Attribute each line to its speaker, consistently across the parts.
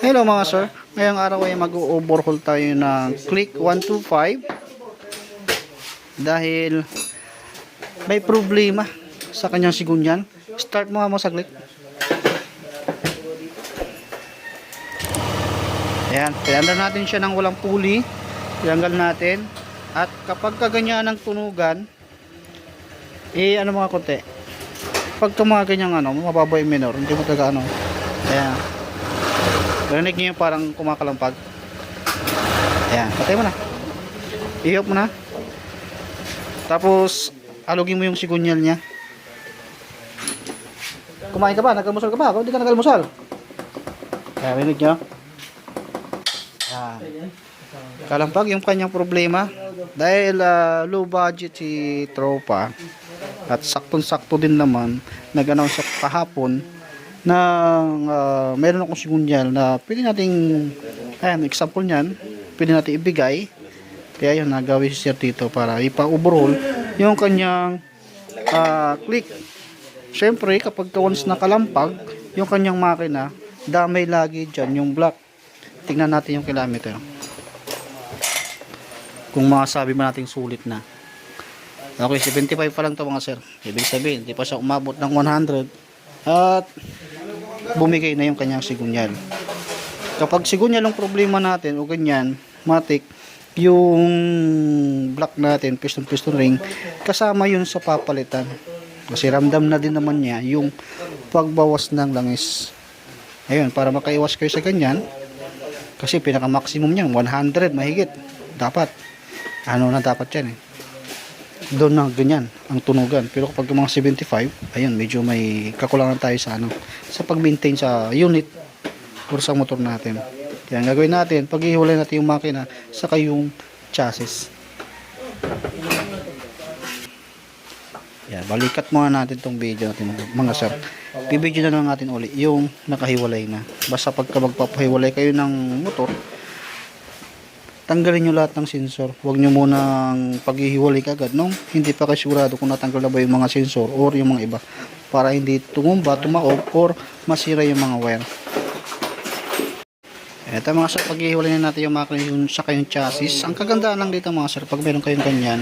Speaker 1: Hello mga sir. Ngayong araw ay mag-overhaul tayo ng Click 125 dahil may problema sa kanyang sigunyan. Start mo nga mo saglit. Ayan, tinanggal natin siya ng walang puli. Tinanggal natin. At kapag kaganyan ng tunugan, eh ano mga konti. Pag mga ganyang ano, mababa yung minor, hindi mo talaga ano. Ayan. Narinig niyo yung parang kumakalampag. Ayan, patay mo na. Ihop mo na. Tapos, alugin mo yung sigunyal niya. Kumain ka ba? Nagkalmusal ka ba? Kung hindi ka nagkalmusal. Ayan, narinig niyo. Ayan. Kalampag yung kanyang problema. Dahil ah, low budget si Tropa. At saktong-sakto din naman, nag-announce kahapon na uh, meron akong sigunyal na pwede nating, ayan, example niyan, pwede natin ibigay. Kaya yun, nagawin si Sir dito para ipa-overhaul yung kanyang ah, click. Siyempre, kapag ka once nakalampag, yung kanyang makina, damay lagi dyan yung block. Tingnan natin yung kilometer. Kung masabi mo natin sulit na. Okay, 75 pa lang to mga sir. Ibig sabihin, hindi pa siya umabot ng 100. At bumigay na yung kanyang sigunyal. Kapag sigunyal ang problema natin o ganyan, matik, yung block natin, piston-piston ring, kasama yun sa papalitan. Kasi ramdam na din naman niya yung pagbawas ng langis. Ayun, para makaiwas kayo sa ganyan, kasi pinaka-maximum niyan, 100 mahigit. Dapat. Ano na dapat yan eh doon na ganyan ang tunugan. Pero kapag mga 75 ayun medyo may kakulangan tayo sa ano sa pag-maintain sa unit or sa motor natin. Ang gagawin natin paghihiwalay natin yung makina saka yung chassis. Yan balikat muna natin tong video natin mga, mga sir. Bibidyo na lang natin uli yung nakahiwalay na. Basta pagka magpapahiwalay kayo ng motor tanggalin nyo lahat ng sensor. Huwag nyo munang paghihiwalay kagad, no? Hindi pa kayo sigurado kung natanggal na ba yung mga sensor or yung mga iba. Para hindi tumumba, tumaob, or masira yung mga wire. Ito mga sir, paghihiwalay na natin yung makina yung saka yung chassis. Ang kagandaan lang dito mga sir, pag meron kayong ganyan,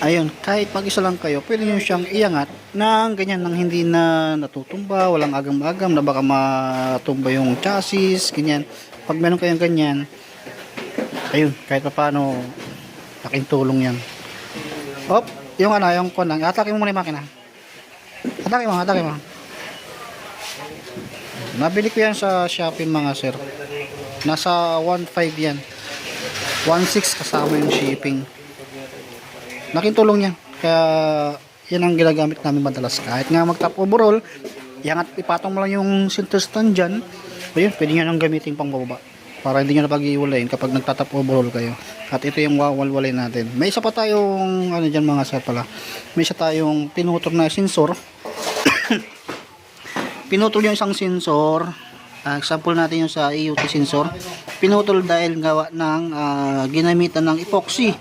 Speaker 1: ayun, kahit pag isa lang kayo, pwede nyo siyang iangat ng ganyan, nang hindi na natutumba, walang agam-agam, na baka matumba yung chassis, ganyan. Pag meron kayong ganyan, ayun, kahit pa paano, laking tulong yan. Op, yung ano, yung kunang, atake mo muna yung makina. Atake mo, atake mo. Nabili ko yan sa Shopee mga sir. Nasa 1.5 yan. 1.6 kasama yung shipping. Laking tulong yan. Kaya, yan ang ginagamit namin madalas. Kahit nga mag-top overall, yan at ipatong mo lang yung center stand dyan. Ayun, pwede nyo nang gamitin pang bababa para hindi nyo na pag-iwalayin kapag nagtatap overall kayo. At ito yung wawalwalay natin. May isa pa tayong ano dyan mga sir pala. May isa tayong pinutol na sensor. Pinutol yung isang sensor. Uh, example natin yung sa EUT sensor. Pinutol dahil gawa ng uh, ginamitan ng epoxy.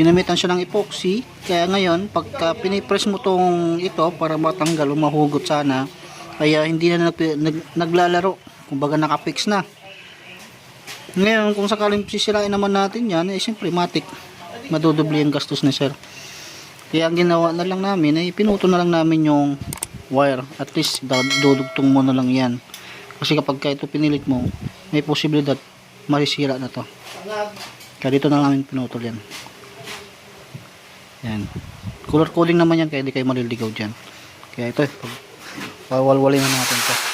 Speaker 1: Ginamitan siya ng epoxy. Kaya ngayon pagka pinipress mo tong ito para matanggal o mahugot sana kaya hindi na nag, nag, naglalaro. Kumbaga nakapix na ngayon, kung sakaling sisirain naman natin yan, eh siyempre matik. Madudubli ang gastos ni sir. Kaya ang ginawa na lang namin, ay pinuto na lang namin yung wire. At least, dudugtong mo na lang yan. Kasi kapag ka ito pinilit mo, may posibilidad marisira na to. Kaya dito na namin pinutol yan. Yan. Color coding naman yan, kaya hindi kayo maliligaw dyan. Kaya ito, eh, pawalwalin na natin to.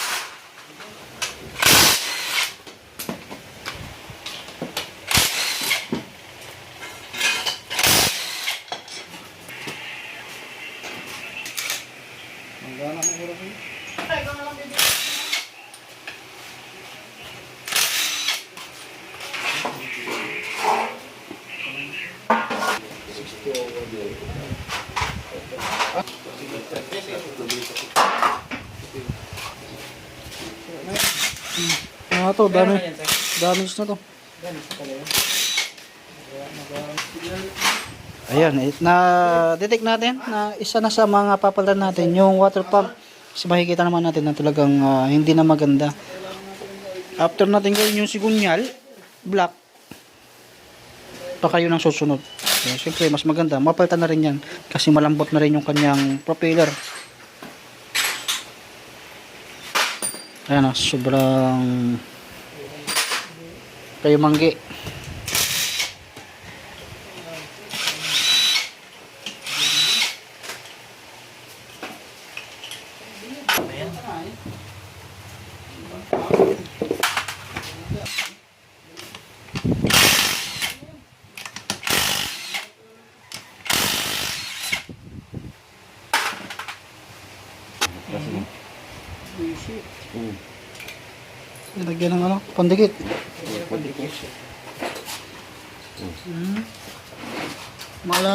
Speaker 1: Ano to, dami, damage na to. Ayan, eh, na-detect natin na isa na sa mga papalitan natin yung water pump. Kasi makikita naman natin na talagang ah, hindi na maganda. After natin gawin yung sigunyal, black, pa kayo ng susunod. So, Siyempre, mas maganda. Mapalitan na rin yan. Kasi malambot na rin yung kanyang propeller. Ayan na, sobrang kayo manggi. Lagyan ng ano, pandikit. Hmm.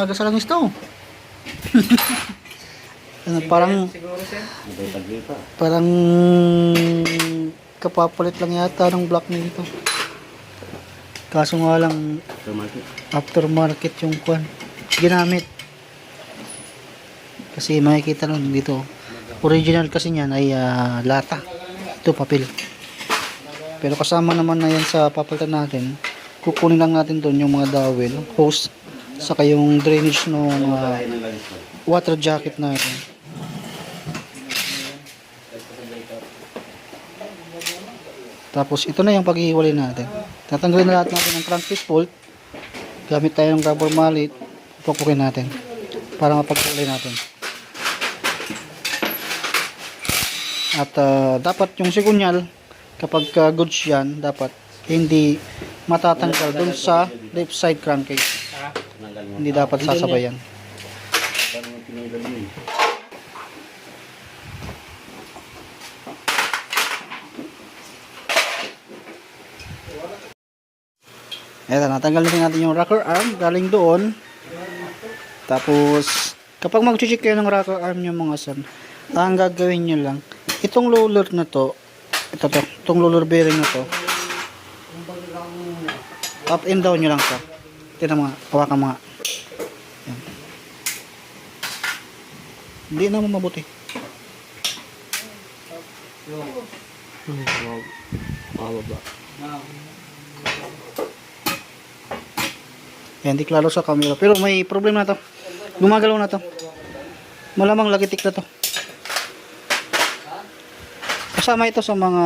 Speaker 1: Malaga sa langis to. ano, parang parang kapapalit lang yata ng block nito. Kaso nga lang aftermarket yung kwan ginamit. Kasi makikita lang dito. Original kasi niyan ay ah, lata. Ito papel. Pero kasama naman na yan sa papalitan natin. Kukunin lang natin doon yung mga dowel, hose, saka yung drainage ng water jacket natin. Tapos ito na yung paghihiwalay natin. Tatanggalin na lahat natin ng crankcase bolt. Gamit tayo ng rubber mallet. Pupukin natin. Para mapaghiwalay natin. At ah, dapat yung sigunyal kapag uh, goods yan, dapat hindi matatanggal dun sa left side crankcase. Hindi dapat sasabayan. Eto, natanggal na natin yung rocker arm galing doon. Tapos, kapag mag-check kayo ng rocker arm yung mga son, ang gagawin nyo lang, itong roller na to, ito to, itong roller bearing na to, up and down nyo lang to. Ito mga, hawakan mga. Yan. Hindi naman mabuti. Yan, di klaro sa camera. Pero may problema na to. Gumagalaw na to. Malamang lagitik na to. Kasama ito sa mga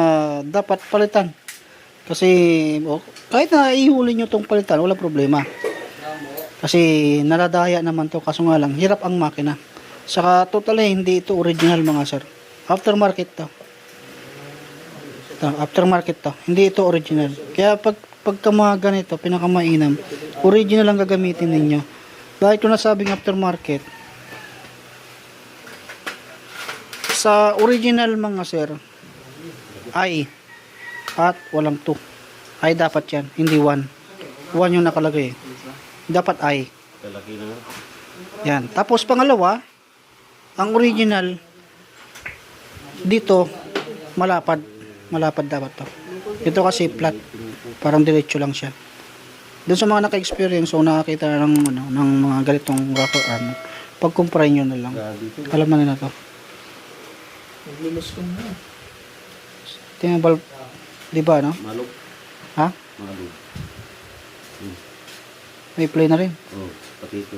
Speaker 1: dapat palitan. Kasi oh, kahit na ihuli nyo tong palitan, wala problema. Kasi naladaya naman to kaso nga lang hirap ang makina. Saka totally hindi ito original mga sir. Aftermarket to. Ito, aftermarket to. Hindi ito original. Kaya pag pagka mga ganito, pinakamainam, original ang gagamitin ninyo. Bakit ko nasabing aftermarket? Sa original mga sir, ay at walang 2. Ay dapat yan, hindi 1. 1 yung nakalagay. Dapat ay.
Speaker 2: Na nga.
Speaker 1: Yan. Tapos pangalawa, ang original dito malapad. Malapad dapat to. Ito kasi flat. Parang diretso lang siya. Doon sa mga naka-experience o nakakita ng, ano, ng mga ganitong rocker arm, pag-compare nyo na lang. Alam na nila to. Ito yung valve, di ba, no?
Speaker 2: Malog.
Speaker 1: Ha?
Speaker 2: Malog.
Speaker 1: May play na rin.
Speaker 2: Oh, pati ito.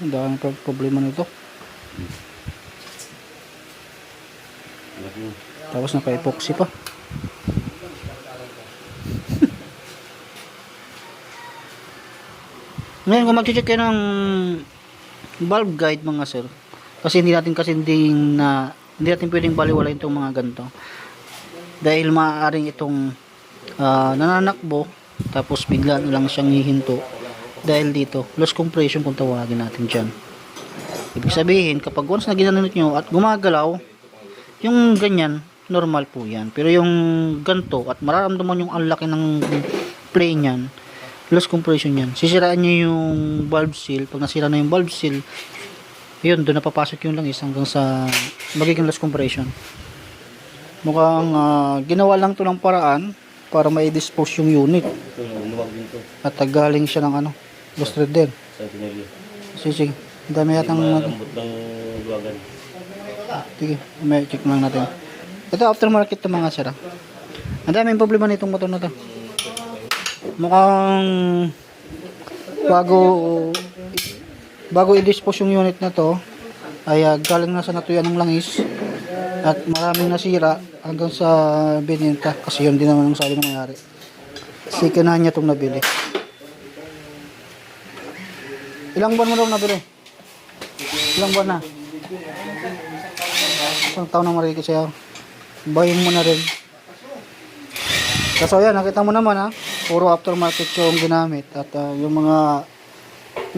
Speaker 1: Ang dami pa problema nito.
Speaker 2: Na.
Speaker 1: Tapos naka-epoxy pa. Ngayon, kung mag-check kayo ng valve guide mga sir, kasi hindi natin kasi hindi na hindi natin pwedeng baliwalain itong mga ganito. Dahil maaaring itong ah, nananakbo, tapos bigla na lang siyang hihinto. Dahil dito, loss compression kung tawagin natin dyan. Ibig sabihin, kapag once na ginanot nyo at gumagalaw, yung ganyan, normal po yan. Pero yung ganto at mararamdaman yung ang laki ng play niyan, loss compression yan. Sisiraan nyo yung valve seal. Pag nasira na yung valve seal, yun, doon napapasok yung langis hanggang sa magiging loss compression. Mukhang ah, ginawa lang to ng paraan para ma-dispose yung unit. At ah, galing siya ng ano, lost din.
Speaker 2: Sa pinili.
Speaker 1: Sige, sige. Ang dami yatang
Speaker 2: Malambot ng luwagan.
Speaker 1: Sige, may check lang natin. Ito aftermarket to mga sir. ah. Ang daming problema nitong motor na to. Mukhang bago bago i-dispose yung unit na to ay ah, galing na sa natuyan ng langis at maraming nasira hanggang sa binenta kasi yun din naman ang sabi ng mayari. Sikinahan niya itong nabili. Ilang buwan mo daw nabili? Ilang buwan na? Isang taon na marikit sa'yo. Bayin mo na rin. Kaso yan, nakita mo naman ha, puro aftermarket yung ginamit at ah, yung mga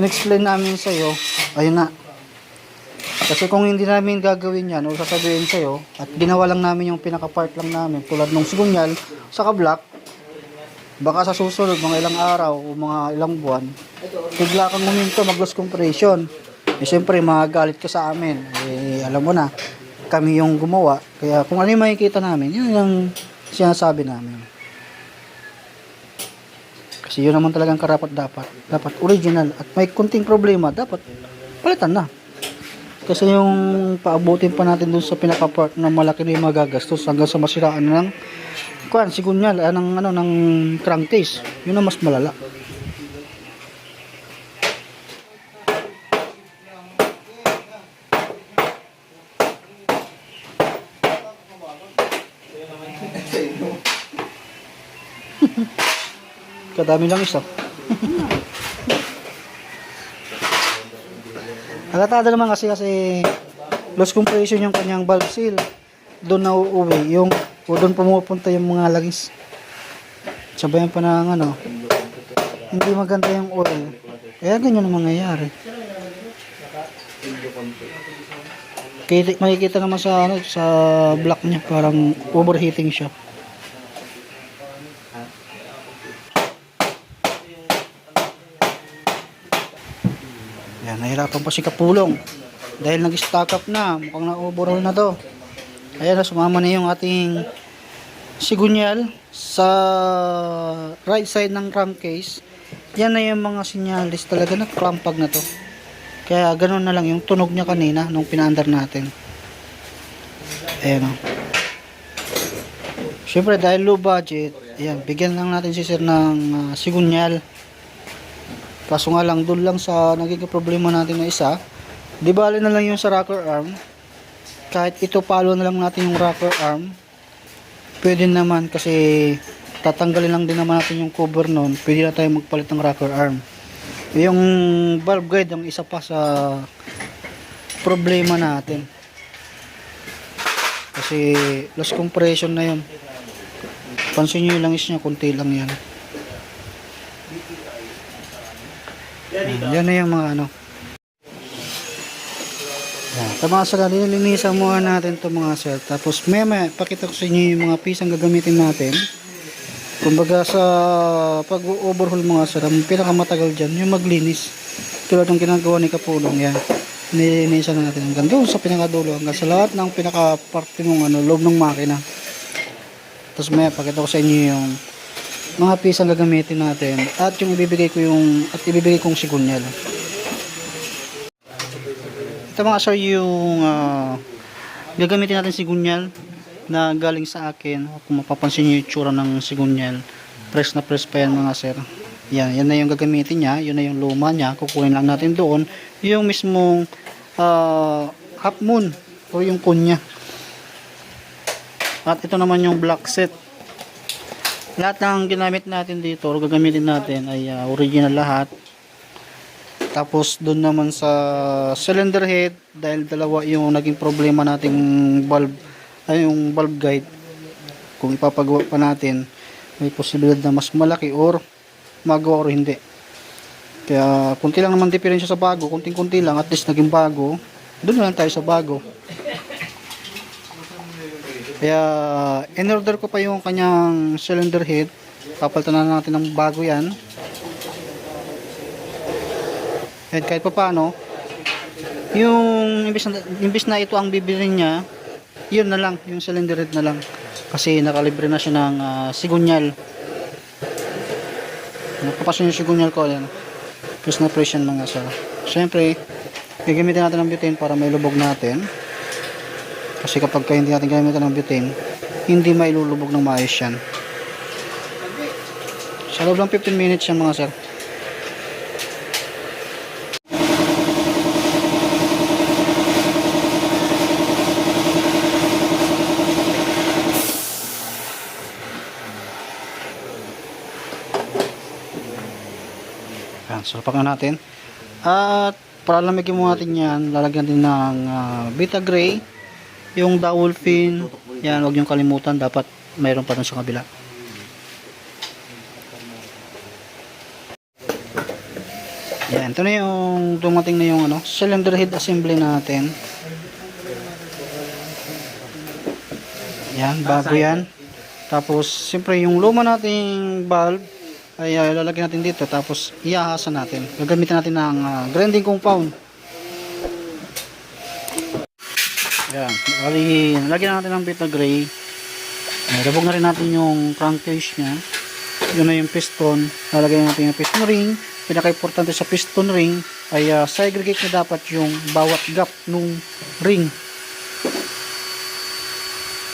Speaker 1: in-explain namin sa'yo, ayun na. Kasi kung hindi namin gagawin yan o sasabihin sa'yo at ginawa lang namin yung pinaka-part lang namin tulad nung sigunyal sa kablock, baka sa susunod mga ilang araw o mga ilang buwan, bigla kang huminto mag-loss compression. Eh syempre, magagalit ka sa amin. Eh, alam mo na, kami yung gumawa. Kaya kung ano yung makikita namin, yun yung sinasabi namin. Kasi yun naman talagang karapat dapat. Dapat original. At may kunting problema, dapat palitan na. Kasi yung paabutin pa natin dun sa pinaka-part na malaki na yung magagastos hanggang sa masiraan ng kuan, sigunyal, ah, ng, ano, ng crankcase. Yun ang mas malala. Kadami lang isa. Halatado naman kasi kasi loss compression yung kanyang valve seal. Doon na uuwi yung o doon pumupunta yung mga langis. Sabayan pa ng ano. Hindi maganda yung oil. Kaya ganyan ang mangyayari. Kita, makikita naman sa ano sa block niya parang overheating siya. Yan, nahirapan pa si Kapulong. Dahil nag-stock up na, mukhang na-overhaul na to. Ayan na, sumama na yung ating sigunyal sa right side ng crankcase. Yan na yung mga sinyalis talaga na klampag na to. Kaya ganun na lang yung tunog niya kanina nung pinaandar natin. Ayan o. Siyempre dahil low budget, ayan, bigyan lang natin si sir ng ah, sigunyal. Kaso nga lang, doon lang sa nagiging problema natin na isa, di bali na lang yung sa rocker arm. Kahit ito palo na lang natin yung rocker arm, pwede naman kasi tatanggalin lang din naman natin yung cover nun, pwede na tayo magpalit ng rocker arm. Yung valve guide ang isa pa sa problema natin. Kasi loss compression na yun. Pansin nyo yung langis niya, kunti lang yan. Yan, yan na yung mga ano. Yan. Tama sa nilinisan muna natin to mga sir. Tapos may may pakita ko sa inyo yung mga piece ang gagamitin natin. Kumbaga sa pag-overhaul mga sir, ang pinakamatagal dyan, yung maglinis. Tulad ng ginagawa ni Kapulong yan. Nilinisan natin hanggang doon sa pinakadulo, hanggang sa lahat ng pinaka-parte ng ano, loob ng makina. Tapos may pakita ko sa inyo yung mga piece ang gagamitin natin at yung ibibigay ko yung at ibibigay kong sigunyal. Ito mga sir yung ah, gagamitin natin sigunyal na galing sa akin. Kung mapapansin niyo yung tsura ng sigunyal, press na press pa yan mga sir. Yan, yan na yung gagamitin niya, yun na yung luma niya. Kukunin lang natin doon yung mismong ah, half moon o yung kunya. At ito naman yung black set lahat ng ginamit natin dito or gagamitin natin ay ah, original lahat tapos doon naman sa cylinder head dahil dalawa yung naging problema nating valve ay yung valve guide kung ipapagawa pa natin may posibilidad na mas malaki or magawa or hindi kaya kunti lang naman diferensya sa bago kunting kunti lang at least naging bago doon lang tayo sa bago kaya in-order ko pa yung kanyang cylinder head. Papalitan na natin ng bago yan. And kahit pa paano, yung imbis na, imbis na ito ang bibili niya, yun na lang, yung cylinder head na lang. Kasi nakalibre na siya ng ah, sigunyal. Nakapasok yung sigunyal ko. Yan. Plus na press yan mga sa. Siyempre, gagamitin natin ang butane para may lubog natin. Kasi kapag ka hindi natin gamitan ng butane, hindi mailulubog ng maayos yan. Sa loob ng 15 minutes yan mga sir. Yan, sulpak na natin. At palalamigin mo natin yan, lalagyan din ng ah, Vita Gray, yung Dowelfin, yan, huwag niyong kalimutan, dapat mayroon pa dun sa kabila. Yan, ito na yung dumating na yung ano, cylinder head assembly natin. Yan, bago yan. Tapos, siyempre yung luma nating valve, ay uh, lalagyan natin dito tapos iahasan natin. Gagamitin natin ng ah, grinding compound. Yan bali lagyan natin ng beta gray. Uh, rabog na rin natin yung crankcase nya yun na yung piston. Lalagyan natin yung piston ring. Pinaka importante sa piston ring ay ah, segregate na dapat yung bawat gap nung ring.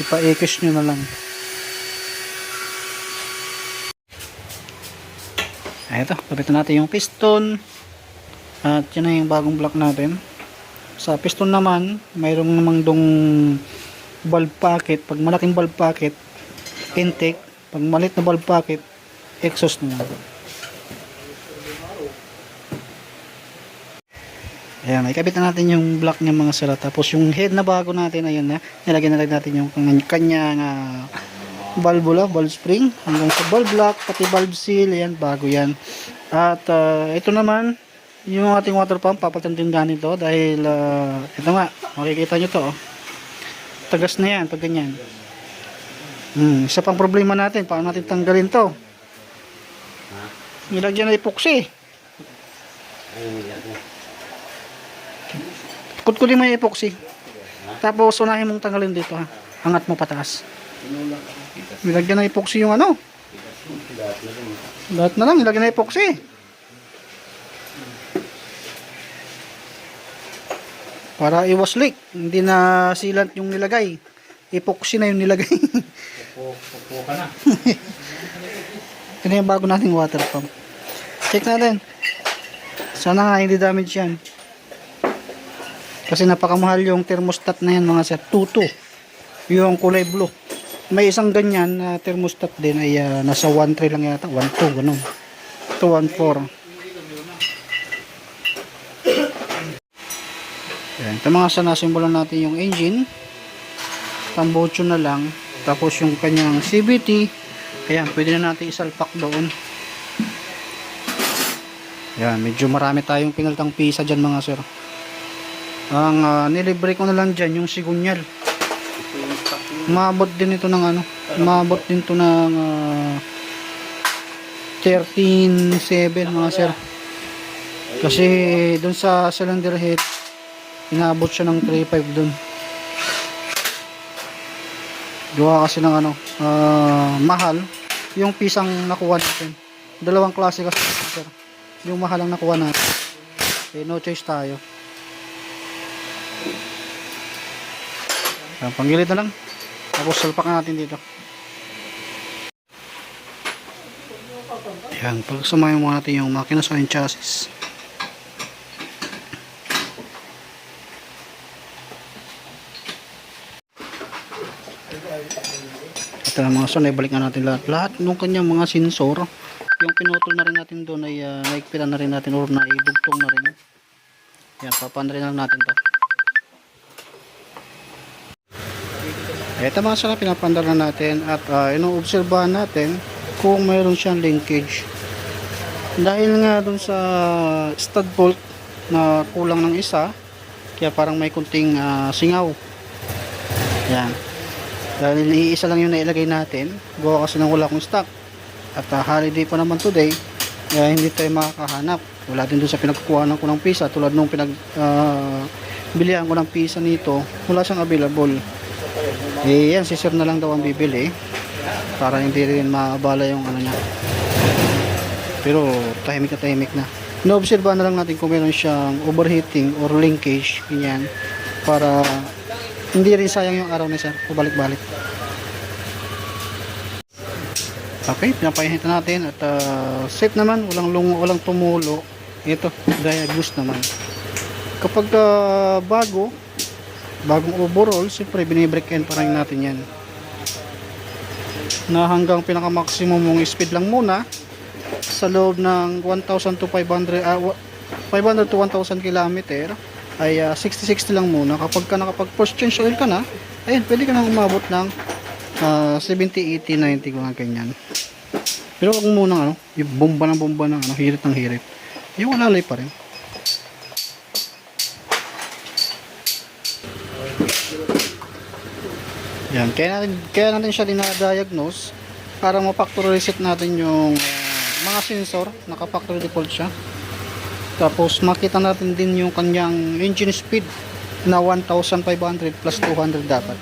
Speaker 1: Ipa-ekis nyo na lang ito, kapitan natin yung piston. At yun na yung bagong block natin. Sa piston naman, mayroong namang dong valve pocket. Pag malaking valve pocket, intake. Pag malit na valve pocket, exhaust na. Ayan, ikapitan natin yung block niya mga sila. Tapos yung head na bago natin, ayun na. Nilagyan na natin yung kanyang, ah, valvula, valve spring, hanggang sa valve lock, pati valve seal, ayan, bago yan. At ah, ito naman, yung ating water pump, papalitan din ganito dahil ah, ito nga, makikita nyo to, oh. tagas na yan, pag ganyan. Hmm, isa pang problema natin, paano natin tanggalin to? Nilagyan na epoxy.
Speaker 2: Yan.
Speaker 1: Kutkulin mo yung epoxy. Tapos unahin mong tanggalin dito ha. Angat mo pataas. Nilagyan na epoxy yung ano. Lahat na lang, nilagyan na epoxy. Para iwas leak. Hindi na sealant yung nilagay. Epoxy na yung nilagay.
Speaker 2: Pupo ka na.
Speaker 1: Na yung bago nating water pump. Check natin. Sana nga hindi damage yan. Kasi napakamahal yung thermostat na yan mga sir. Tuto. Yung kulay blue. May isang ganyan na thermostat din ay ah, nasa 1.3 lang yata. 1.2 ganun. Ito 1.4. Yan. Ito mga sa nasimbolan natin yung engine. Tambocho na lang. Tapos yung kanyang CVT. Ayan, pwede na natin isalpak doon. Yan, medyo marami tayong pinaltang pisa dyan mga sir. Ang ah, nilibre ko na lang dyan, yung sigunyal. Maabot din ito ng ano, maabot din to ng ah, 13.7 mga sir. Kasi dun sa cylinder head, inaabot siya ng 3.5 dun. Gawa kasi ng ano, ah, mahal yung pisang nakuha natin. Dalawang klase kasi sir. Yung mahal ang nakuha natin. Eh, no choice tayo. Yan, panggilid na lang. Tapos salpak na natin dito. Yan, pag sumayin mo natin yung makina sa chassis. Ito na mga son, ibalik na natin lahat. Lahat ng kanyang mga sensor, yung pinutol na rin natin doon ay uh, naigpitan na rin natin or naibugtong na rin. Yan, papan rin natin to. Ito mga sana pinapandar na natin at uh, inoobserbahan natin kung mayroon siyang linkage. Dahil nga dun sa stud bolt na kulang ng isa, kaya parang may kunting ah, singaw. Yan. Dahil iisa lang yung nailagay natin, gawa kasi nang wala akong stock. At uh, holiday pa naman today, kaya hindi tayo makakahanap. Wala din doon sa pinagkukuhanan ko ng pisa, tulad nung pinag ah, bilihan ko ng pisa nito, wala siyang available. Eh, yan, na lang daw ang bibili. Para hindi rin maabala yung ano niya. Pero, tahimik na tahimik na. Inoobserbahan na lang natin kung meron siyang overheating or linkage, ganyan. Para Hindi rin sayang yung araw ni sir. Pabalik-balik. Okay, pinapahinit na natin at ah, safe naman, walang lungo, walang tumulo. Ito, diagnose naman. Kapag ah, bago, bagong overall, siyempre binibreak in pa rin natin yan. Na hanggang pinaka-maximum mong speed lang muna sa loob ng 1,000 to 500, ah, wa- 500 to 1,000 kilometer ay ah, 60-60 lang muna. Kapag ka nakapag first change oil ka na, ayun, pwede ka nang umabot ng ah, 70, 80, 90 kung ganyan. Pero mo muna ano, yung bomba ng bomba ng ano, hirit ng hirit. Yung alalay pa rin. Yan, kaya natin, kaya natin siya dinadiagnose para ma-factory reset natin yung ah, mga sensor, naka-factory default siya. Tapos makita natin din yung kanyang engine speed na 1,500 plus 200 dapat.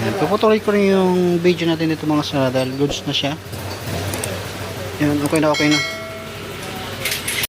Speaker 1: Yan, puputuloy ko rin yung video natin dito mga sa dahil goods na siya. Yan, okay na okay na.